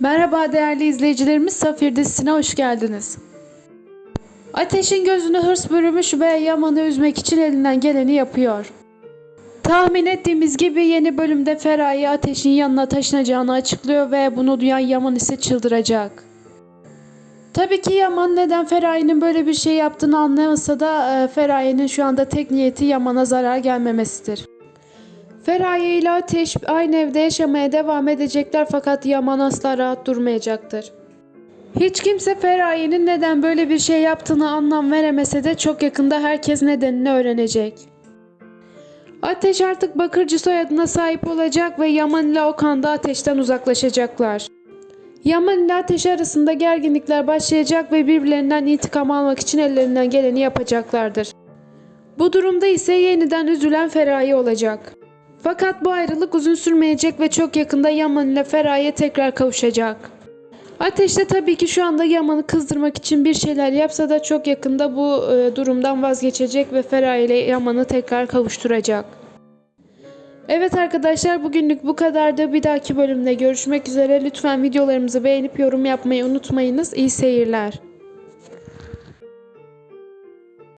Merhaba değerli izleyicilerimiz, Safir dizisine hoş geldiniz. Ateş'in gözünü hırs bürümüş ve Yaman'ı üzmek için elinden geleni yapıyor. Tahmin ettiğimiz gibi yeni bölümde Feraye Ateş'in yanına taşınacağını açıklıyor ve bunu duyan Yaman ise çıldıracak. Tabii ki Yaman neden Feraye'nin böyle bir şey yaptığını anlamasa da e, Feraye'nin şu anda tek niyeti Yaman'a zarar gelmemesidir. Feraye ile Ateş aynı evde yaşamaya devam edecekler fakat Yaman asla rahat durmayacaktır. Hiç kimse Feraye'nin neden böyle bir şey yaptığını anlam veremese de çok yakında herkes nedenini öğrenecek. Ateş artık Bakırcı soyadına sahip olacak ve Yaman ile Okan da Ateş'ten uzaklaşacaklar. Yaman ile Ateş arasında gerginlikler başlayacak ve birbirlerinden intikam almak için ellerinden geleni yapacaklardır. Bu durumda ise yeniden üzülen Feraye olacak. Fakat bu ayrılık uzun sürmeyecek ve çok yakında Yaman ile Feraye tekrar kavuşacak. Ateş de tabii ki şu anda Yaman'ı kızdırmak için bir şeyler yapsa da çok yakında bu e, durumdan vazgeçecek ve Feraye ile Yaman'ı tekrar kavuşturacak. Evet arkadaşlar bugünlük bu kadardı. Bir dahaki bölümde görüşmek üzere. Lütfen videolarımızı beğenip yorum yapmayı unutmayınız. İyi seyirler.